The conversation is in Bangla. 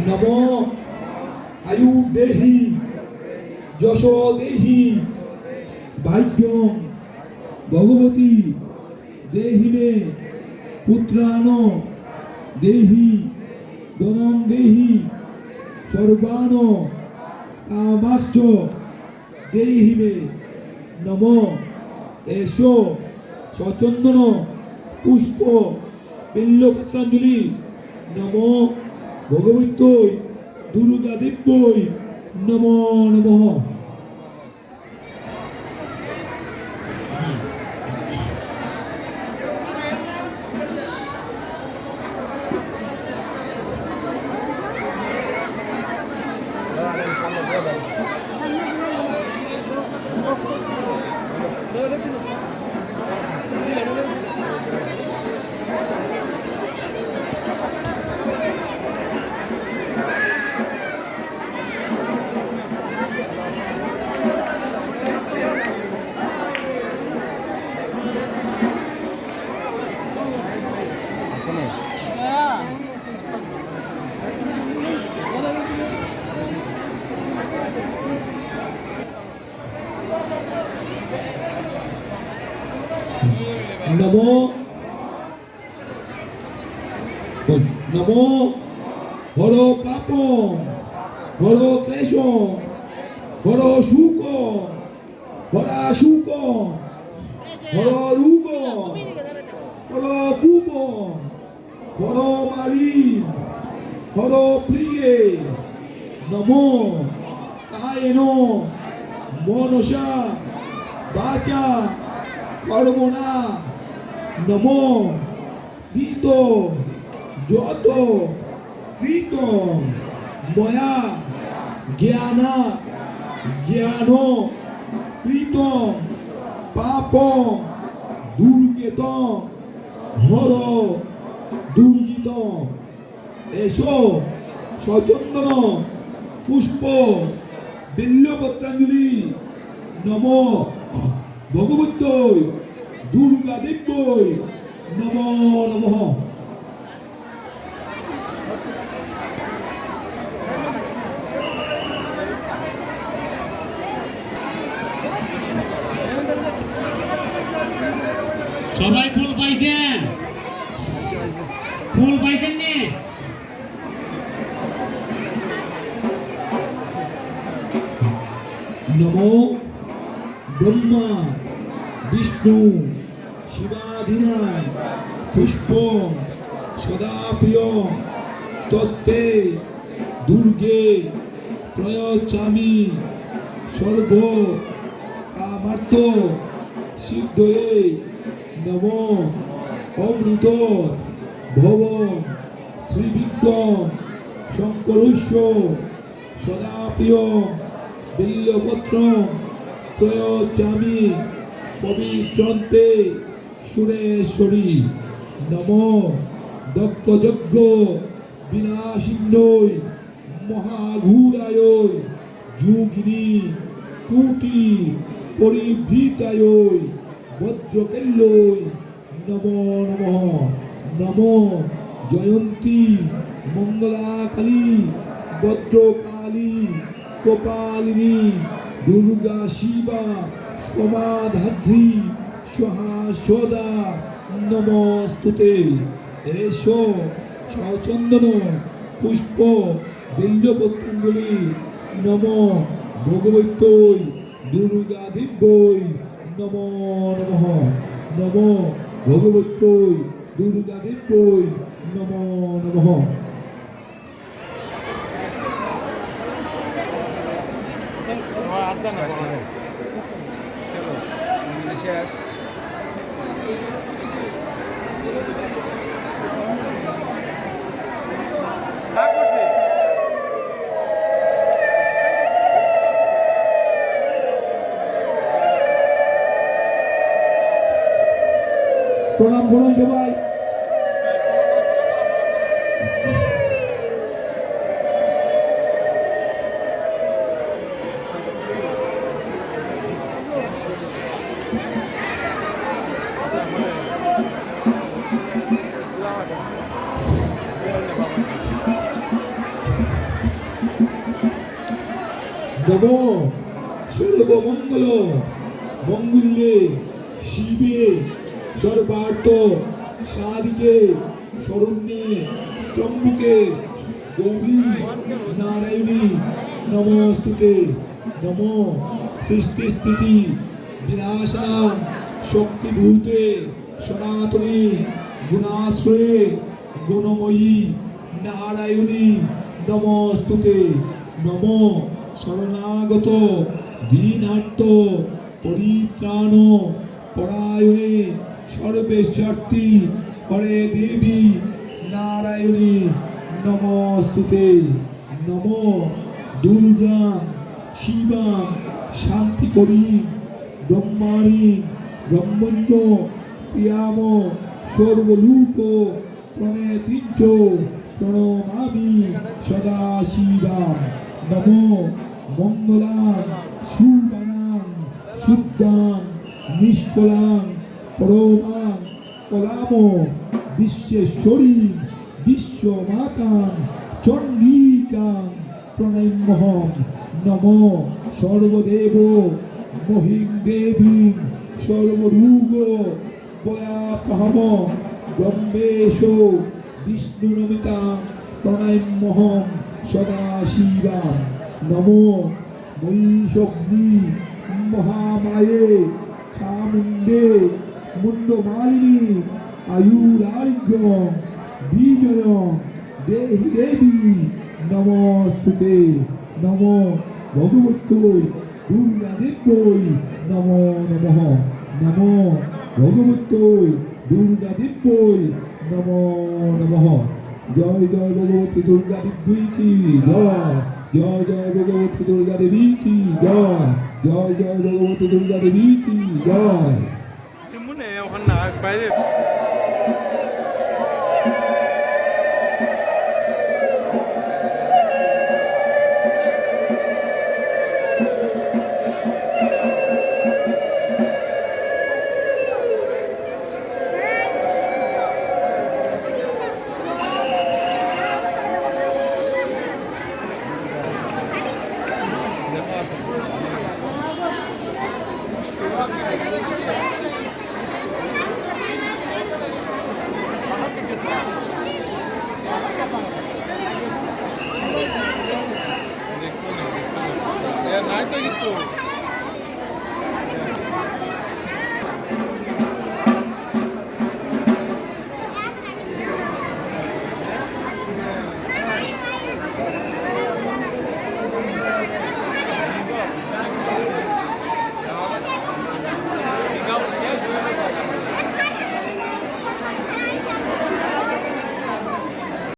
নম আয়ু দেহি যশ দেহি ভাগ্যম ভগবতী দেহি মে পুত্রান দেহি ধনম দেহি সর্বান কামাশ্চ দেহি মে নম এসো সচন্দন পুষ্প বিল্লপত্রাঞ্জলি নম ভগবত্যই দুর্গা দিব্যই নম নমঃ। নমো। নমো। হর পাপ হর ক্লেশ হর সুখ হরা সুখ হর রূপ হর পূপ হর মারি হর প্রিয়ে। নমো। কায়েন মনসা বাচা কর্মণা নম। গীত যত। কৃত। ময়া। জ্ঞানা। জ্ঞান। কৃত। পাপ। দুর্গেত। হর। দুর্গিত। এসো। সচন্দন। পুষ্প। বিল্লপত্রাঞ্জলি। নম। ভগবত্যই দুর্গা দেব্যই নম নমঃ। সবাই ফুল পাইছেন? ফুল পাইছেন নি? নমো ব্রহ্মা বিষ্ণু। শিবাধীনায় পুষ্প সদা প্রিয় তত্ত্বে, দুর্গে, প্রয়চামি, সর্ব কামার্ত সিদ্ধয়ে নম, অমৃত, ভব শ্রীবিক্রম শঙ্করস্য সদা প্রিয় বিল্লপত্র, প্রয়োচামি, পবিত্রন্তে সুরেশ্বরী, নম দক্ষযজ্ঞ বিনাশিন্নই মহাঘূরায় যুগিনী কুটি পরিভৃতায় বজ্রকেল্লই, নম নম নম জয়ন্তী, মঙ্গলাকালী বজ্রকালী কপালিনী, দুর্গা শিবা সমাধাত্রী সহা সদা নমস্তুতে। এসো সচন্দন পুষ্প, বিল্লপত্রাঞ্জলি, নম ভগবত্যই দুর্গা দিব্যই নম নমঃ। নম ভগবত্যই দুর্গা দিব্যই নম। নমঃ প্রণাম করুন সবাই। সর্বমঙ্গল মঙ্গলে শিবে সর্বার্থ সাদিকে শরণ্যে স্তম্ভুকে গৌরী নারায়ণী নমস্তুতে নম সৃষ্টি স্থিতি বিনাশনাং শক্তিভূতে সনাতনী গুণাশ্রয়ে গুণময়ী নারায়ণী নমস্তুতে নম শরণাগত দীনার্থ পরিত্রাণ পরায়ণে সর্বেশ্বর্তি হরে দেবী নারায়ণী। নমস্তুতে। নম দুর্গা শিবা শান্তি করি ব্রহ্মাণী, ব্রহ্মণ্য, প্রিয়াম, সর্বলোক প্রণেতিঞ্চ প্রণমামি সদা শিবাম নম মঙ্গলাং সুবানাং শুদ্ধাং নিষ্কলাং পরমাং কলাম, বিশ্বেশ্বরী বিশ্বমাতাং চণ্ডিকাং প্রণয়মহম নম সর্বদেব মহিং দেবী সর্বরূপ বয়াপহম, ব্রহ্মেশ বিষ্ণুনমিতা প্রণয়মহম সদা শিবাম নম মহিষগ্নি, মহামায়ে, চামুণ্ডে মুন্ডমালিনী আয়ুরারোগ্য বিজয় দেহি দেবী, নমস্তুতে, নম ভগবতৈ দুর্গা দেব্যই, নম নমঃ, নম ভগবতৈ দুর্গা দেব্যই, নম নমঃ। জয় জয় ভগবতী দুর্গা দেবী কি জয়? জয় জয় ভগবতী দুর্গা দেবী, কি জয়? জয় জয় ভগবতী দুর্গা দেবী, কি জয়? 那快点